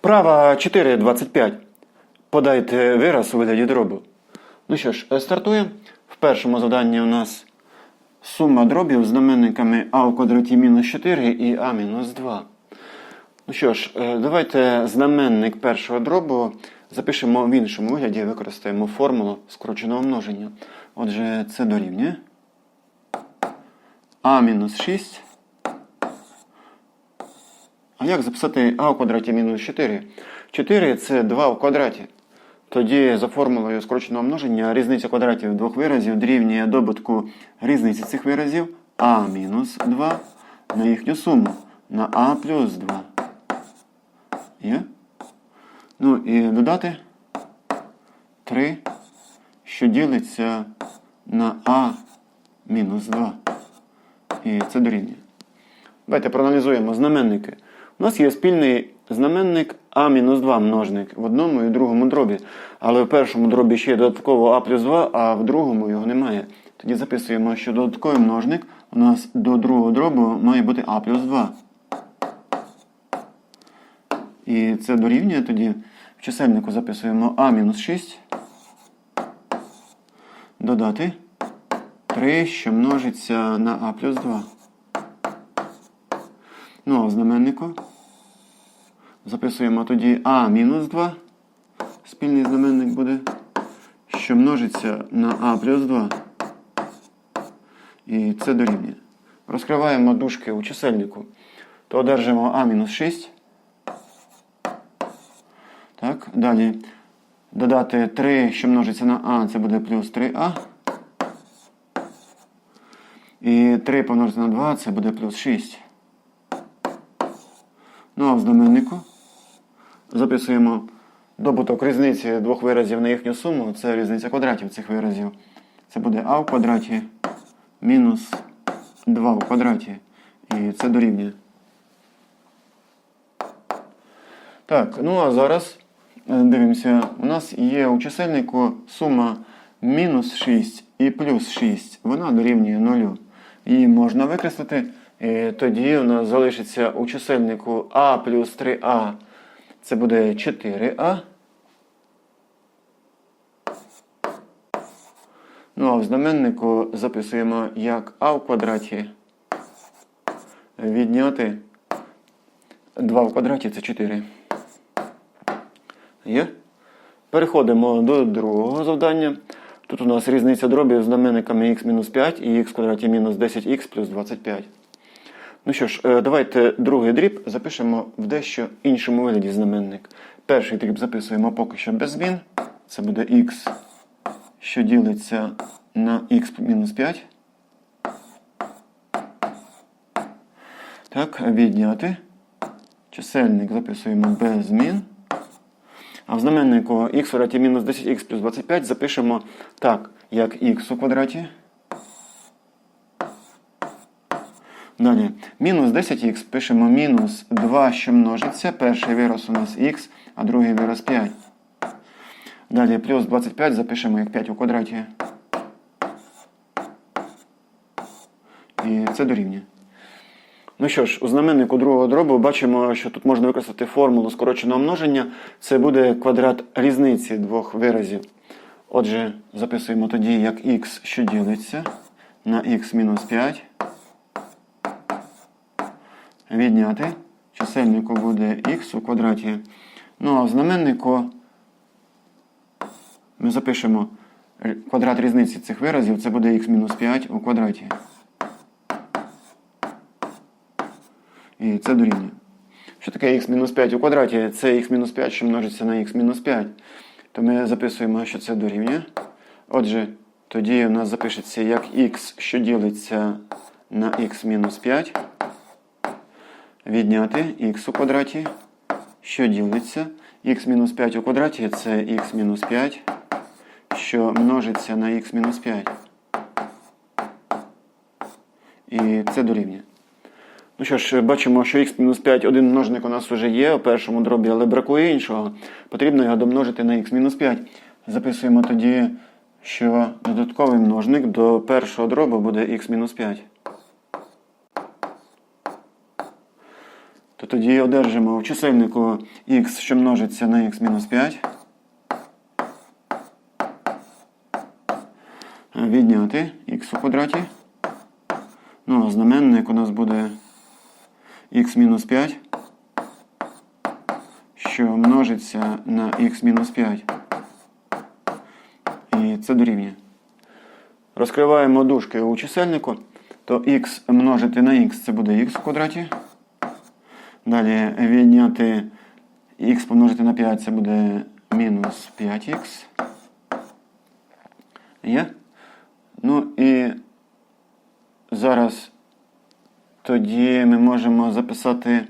Вправа 4.25. Подайте вираз у вигляді дробу. Ну що ж, е, стартуємо. В першому завданні у нас сума дробів з знаменниками а у квадраті мінус 4 і а мінус 2. Ну що ж, е, давайте знаменник першого дробу запишемо в іншому вигляді, використаємо формулу скороченого множення. Отже, це дорівнює а мінус 6. А як записати а в квадраті мінус 4? 4 це 2 в квадраті. Тоді за формулою скороченого множення різниця квадратів двох виразів дорівнює добутку різниці цих виразів а мінус 2 на їхню суму на а плюс 2. Є? Ну і додати 3, що ділиться на а мінус 2. І це дорівнює. Давайте проаналізуємо знаменники. У нас є спільний знаменник А-2 множник в одному і другому дробі. Але в першому дробі ще є додатково А плюс 2, а в другому його немає. Тоді записуємо, що додатковий множник у нас до другого дробу має бути А плюс 2. І це дорівнює тоді в чисельнику записуємо А-6. Додати 3, що множиться на А плюс 2. Ну, а в знаменнику записуємо тоді А мінус 2. Спільний знаменник буде, що множиться на А плюс 2. І це дорівнює. Розкриваємо дужки у чисельнику, то одержимо А мінус 6. Так, далі додати 3, що множиться на А, це буде плюс 3А. І 3 помножити на 2 це буде плюс 6. Ну а в знаменнику записуємо добуток різниці двох виразів на їхню суму. Це різниця квадратів цих виразів. Це буде а в квадраті мінус 2 в квадраті. І це дорівнює. Так, ну а зараз е, дивимося. У нас є у чисельнику сума мінус 6 і плюс 6. Вона дорівнює 0. Її можна викреслити. І тоді у нас залишиться у чисельнику А плюс 3А. Це буде 4А. Ну а в знаменнику записуємо як А в квадраті. Відняти 2 в квадраті це 4. Є? Переходимо до другого завдання. Тут у нас різниця дробів з знаменниками х-5 і х квадраті мінус 10х плюс 25. Ну що ж, е, давайте другий дріб запишемо в дещо іншому вигляді знаменник. Перший дріб записуємо поки що без змін. Це буде х, що ділиться на х мінус 5. Так, відняти. Чисельник записуємо без змін. А в знаменнику х в квадраті мінус 10х плюс 25 запишемо так, як х у квадраті. Далі, мінус 10х пишемо мінус 2, що множиться. Перший вираз у нас х, а другий вираз 5. Далі плюс 25 запишемо як 5 у квадраті. І це дорівнює. Ну що ж, у знаменнику другого дробу бачимо, що тут можна використати формулу скороченого множення. Це буде квадрат різниці двох виразів. Отже, записуємо тоді як х, що ділиться на х мінус 5. Відняти. Чисельнику буде х у квадраті. Ну а в знаменнику ми запишемо квадрат різниці цих виразів. Це буде х мінус 5 у квадраті. І це дорівнює. Що таке х-5 у квадраті? Це х-5, що множиться на х-5. То ми записуємо, що це дорівнює. Отже, тоді у нас запишеться як х, що ділиться на х-5. Відняти х у квадраті, що ділиться. х-5 у квадраті це х-5, що множиться на х-5. І це дорівнює. Ну що ж, бачимо, що х-5 один множник у нас вже є у першому дробі, але бракує іншого. Потрібно його домножити на х-5. Записуємо тоді, що додатковий множник до першого дробу буде х-5. То тоді одержимо в чисельнику х, що множиться на х-5. Відняти х у квадраті. Ну, а знаменник у нас буде х-5, що множиться на х-5. І це дорівнює. Розкриваємо дужки у чисельнику, то х множити на х це буде х в квадраті. Далі відняти х помножити на 5 це буде мінус 5х. Є? Ну і зараз тоді ми можемо записати,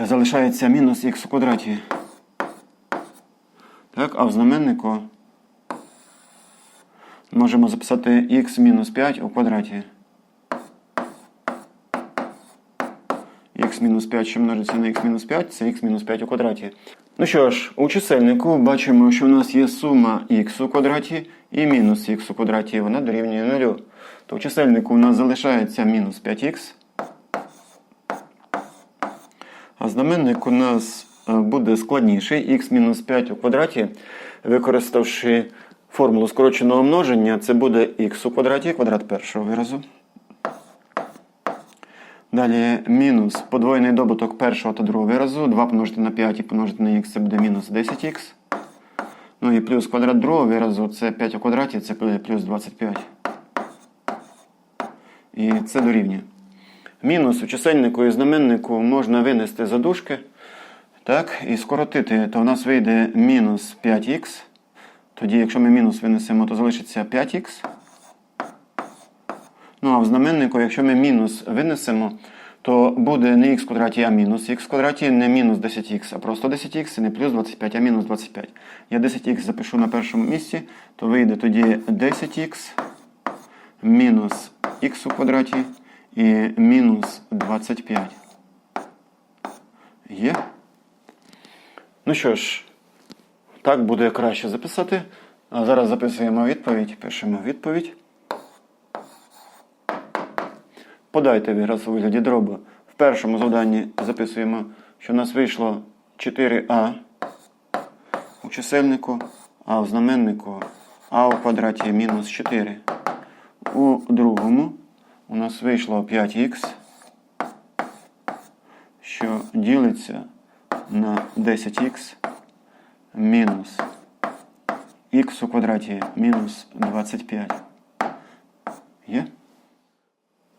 залишається мінус х у квадраті. Так, а в знаменнику можемо записати х мінус 5 у квадраті. Х мінус 5, що множиться на х мінус 5, це х мінус 5 у квадраті. Ну що ж, у чисельнику бачимо, що у нас є сума х у квадраті і мінус х у квадраті, і вона дорівнює 0. То в чисельнику у нас залишається мінус 5х. А знаменник у нас е, буде складніший х мінус 5 у квадраті, використавши формулу скороченого множення, це буде х у квадраті, квадрат першого виразу. Далі мінус подвоєний добуток першого та другого виразу. 2 помножити на 5 і помножити на х це буде мінус 10х. Ну і плюс квадрат другого виразу це 5 у квадраті, це буде плюс 25. І це дорівнює. Мінус у чисельнику і знаменнику можна винести за дужки. Так, і скоротити, то в нас вийде мінус 5х. Тоді, якщо ми мінус винесемо, то залишиться 5х. Ну а в знаменнику, якщо ми мінус винесемо, то буде не х квадраті, а мінус х квадраті, не мінус 10х, а просто 10х, і не плюс 25, а мінус 25. Я 10х запишу на першому місці, то вийде тоді 10х мінус х у квадраті і мінус 25. Є? Ну що ж, так буде краще записати. А зараз записуємо відповідь, пишемо відповідь. Подайте вираз у вигляді дробу. В першому завданні записуємо, що в нас вийшло 4а у чисельнику, а в знаменнику а у квадраті мінус 4. У другому у нас вийшло 5х, що ділиться на 10х мінус х у квадраті мінус 25. Є?